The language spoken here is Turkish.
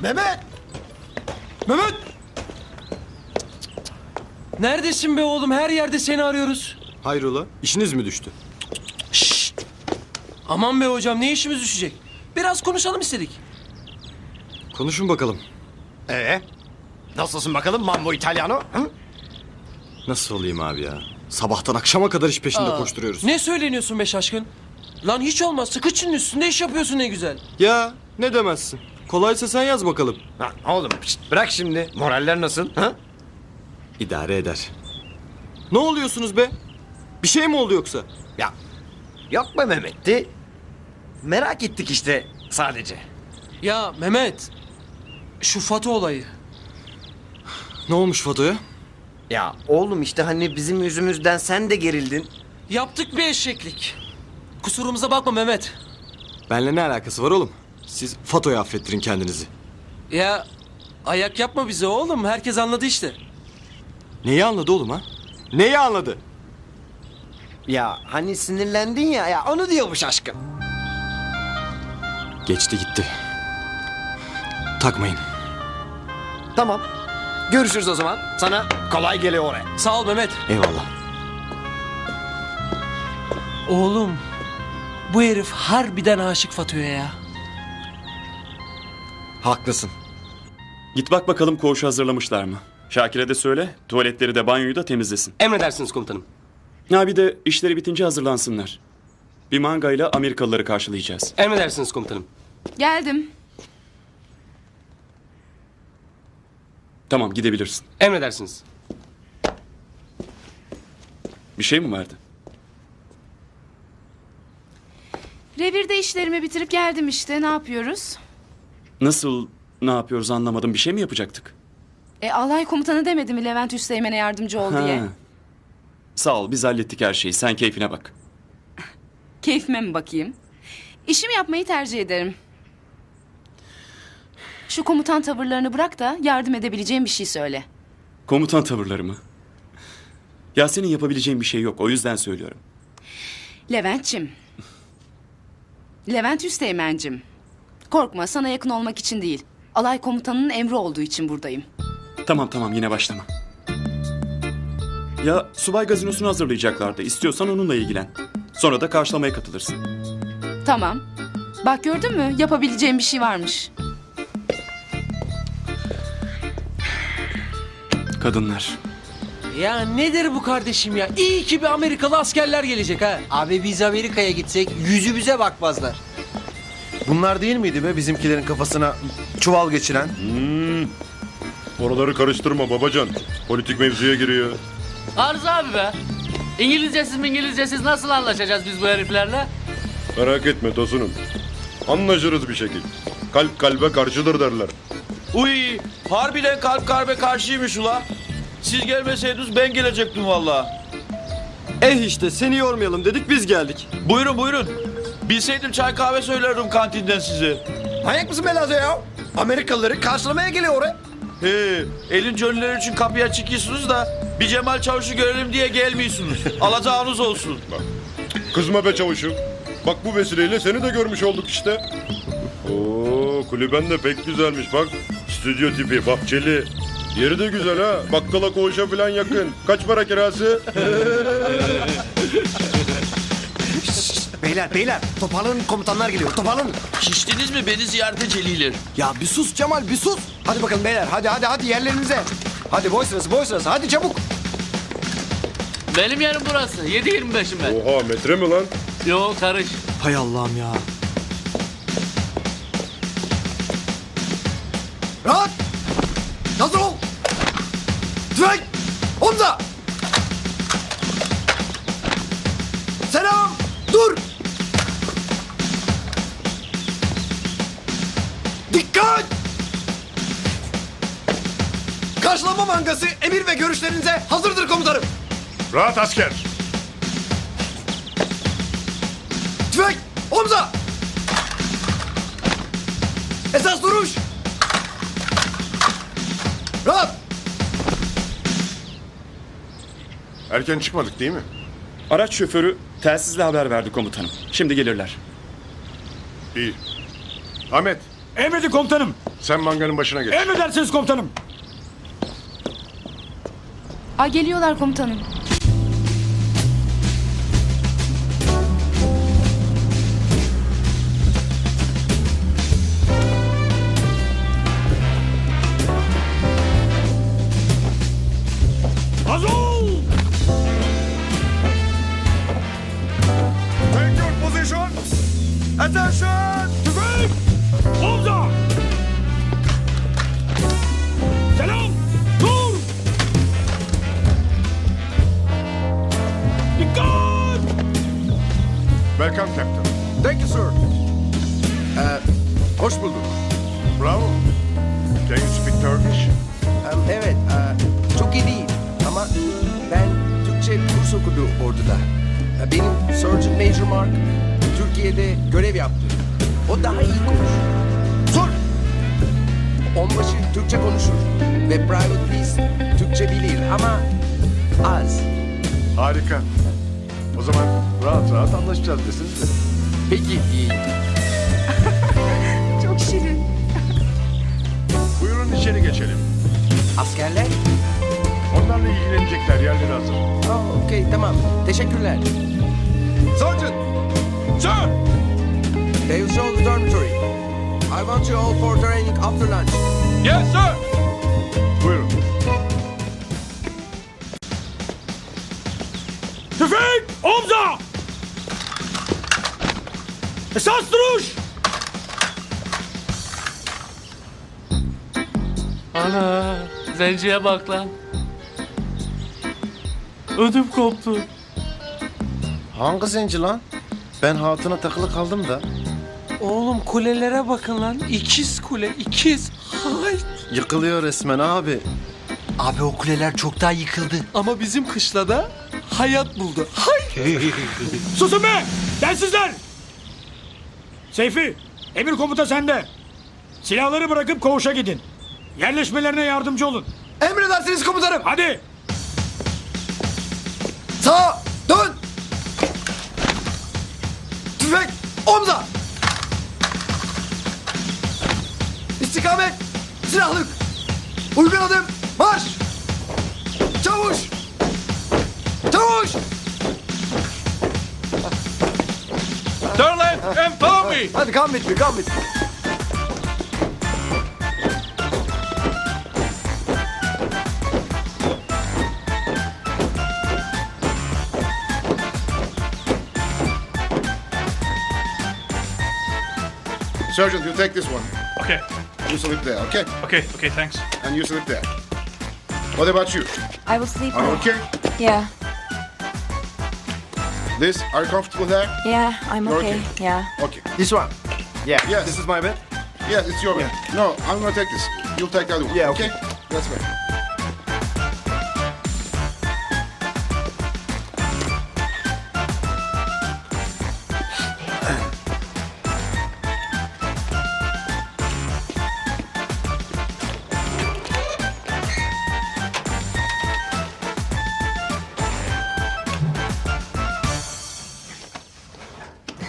Mehmet! Mehmet! Neredesin be oğlum? Her yerde seni arıyoruz. Hayrola? İşiniz mi düştü? Aman be hocam ne işimiz düşecek? Biraz konuşalım istedik. Konuşun bakalım. Ee, nasılsın bakalım Mambo Italiano? Hı? Nasıl olayım abi ya? Sabahtan akşama kadar iş peşinde Aa, koşturuyoruz. Ne söyleniyorsun be şaşkın? Lan hiç olmaz sıkıçının üstünde iş yapıyorsun ne güzel. Ya ne demezsin. Kolaysa sen yaz bakalım. Lan oğlum şşt, bırak şimdi. Moraller nasıl? Ha? İdare eder. Ne oluyorsunuz be? Bir şey mi oldu yoksa? Ya yok be Mehmet'ti. Merak ettik işte sadece. Ya Mehmet. Şu Fatih olayı. Ne olmuş Fato'ya? Ya oğlum işte hani bizim yüzümüzden sen de gerildin. Yaptık bir eşeklik. Kusurumuza bakma Mehmet. Benle ne alakası var oğlum? Siz Fato'yu affettirin kendinizi. Ya ayak yapma bize oğlum. Herkes anladı işte. Neyi anladı oğlum ha? Neyi anladı? Ya hani sinirlendin ya ya onu diyormuş aşkım. Geçti gitti. Takmayın. Tamam. Görüşürüz o zaman. Sana kolay geliyor oraya. Sağ ol Mehmet. Eyvallah. Oğlum. Bu herif harbiden aşık Fato'ya ya. Haklısın. Git bak bakalım koğuşu hazırlamışlar mı? Şakir'e de söyle, tuvaletleri de banyoyu da temizlesin. Emredersiniz komutanım. Ha bir de işleri bitince hazırlansınlar. Bir mangayla Amerikalıları karşılayacağız. Emredersiniz komutanım. Geldim. Tamam gidebilirsin. Emredersiniz. Bir şey mi vardı? Revirde işlerimi bitirip geldim işte. Ne yapıyoruz? Nasıl, ne yapıyoruz anlamadım. Bir şey mi yapacaktık? E alay komutanı demedi mi Levent Üsteğmen'e yardımcı ol diye? Ha. Sağ ol biz hallettik her şeyi. Sen keyfine bak. Keyfime mi bakayım? İşimi yapmayı tercih ederim. Şu komutan tavırlarını bırak da yardım edebileceğim bir şey söyle. Komutan tavırları mı? Ya senin yapabileceğin bir şey yok. O yüzden söylüyorum. Levent'cim. Levent Üsteğmen'cim. Korkma sana yakın olmak için değil. Alay komutanının emri olduğu için buradayım. Tamam tamam yine başlama. Ya subay gazinosunu hazırlayacaklardı. İstiyorsan onunla ilgilen. Sonra da karşılamaya katılırsın. Tamam. Bak gördün mü? Yapabileceğim bir şey varmış. Kadınlar. Ya nedir bu kardeşim ya? İyi ki bir Amerikalı askerler gelecek ha. Abi biz Amerika'ya gitsek yüzümüze bakmazlar. Bunlar değil miydi be bizimkilerin kafasına çuval geçiren? Oraları karıştırma babacan. Politik mevzuya giriyor. Arzu abi be. İngilizcesiz mi İngilizcesiz nasıl anlaşacağız biz bu heriflerle? Merak etme Tosun'um. Anlaşırız bir şekil. Kalp kalbe karşıdır derler. Uy, harbiden kalp kalbe karşıymış ula. Siz gelmeseydiniz ben gelecektim valla. Eh işte seni yormayalım dedik biz geldik. Buyurun buyurun. Bilseydim çay kahve söylerdim kantinden size. Manyak mısın Belazo ya? Amerikalıları karşılamaya geliyor oraya. He, elin cönleri için kapıya çıkıyorsunuz da bir Cemal Çavuş'u görelim diye gelmiyorsunuz. Alacağınız olsun. Kızma be çavuşum. Bak bu vesileyle seni de görmüş olduk işte. Oo kulüben de pek güzelmiş bak. Stüdyo tipi, bahçeli. Yeri de güzel ha. Bakkala koğuşa falan yakın. Kaç para kirası? Beyler beyler toparlanın komutanlar geliyor toparlanın. Şiştiniz mi beni ziyarete celiler? Ya bir sus Cemal bir sus. Hadi bakalım beyler hadi hadi hadi yerlerinize. Hadi boy sırası boy sırası hadi çabuk. Benim yerim burası. 7.25'im ben. Oha metre mi lan? Yo karış. Hay Allah'ım ya. Karşılama mangası emir ve görüşlerinize hazırdır komutanım. Rahat asker. Tüfek. Omza. Esas duruş. Rahat. Erken çıkmadık değil mi? Araç şoförü telsizle haber verdi komutanım. Şimdi gelirler. İyi. Ahmet Emredin komutanım. sen manganın başına geç. Emredersiniz komutanım. Aa, geliyorlar komutanım. Azul! Take your position. Attention. Thank you sir. Ee, hoş bulduk. Bravo. Can you speak Turkish? Em, evet, e, çok iyi değil ama ben Türkçe kurs okudu orduda. E, Benim Sergeant Major Mark Türkiye'de görev yaptı. O daha iyi konuşur. Sor! Onbaşı Türkçe konuşur ve Private Peace Türkçe bilir ama az. Harika. O zaman rahat rahat anlaşacağız desiniz. Peki iyi. Çok şirin. Buyurun içeri geçelim. Askerler? Onlarla ilgilenecekler yerleri hazır. Oh, okey tamam. Teşekkürler. Sergeant! Sir! They will show the dormitory. I want you all for training after lunch. Yes sir! Esas duruş! Ana zenciye bak lan. Ödüm koptu. Hangi zenci lan? Ben hatuna takılı kaldım da. Oğlum kulelere bakın lan. İkiz kule, ikiz. Hay. Yıkılıyor resmen abi. Abi o kuleler çoktan yıkıldı. Ama bizim kışlada hayat buldu. Hay. Susun be! Densizler! Seyfi, emir komuta sende. Silahları bırakıp koğuşa gidin. Yerleşmelerine yardımcı olun. Emredersiniz komutanım. Hadi! Sağa dön. Tüfek omza. İstikamet. Silahlık. Uygun adım. Marş. Çavuş. Çavuş. And me. Hadi come with me, come with me. Sergeant, you take this one. Okay, You sleep there, okay? okay, okay, thanks. And you sleep there. What about you? I will sleep. Are you okay? Yeah, This, are you comfortable there? yeah, I'm You're okay. Yeah. Okay. This one. Yeah. Yes. This is my bed. Yes, it's your bed. No, I'm gonna take this. You'll take the other one. Yeah, okay. That's right.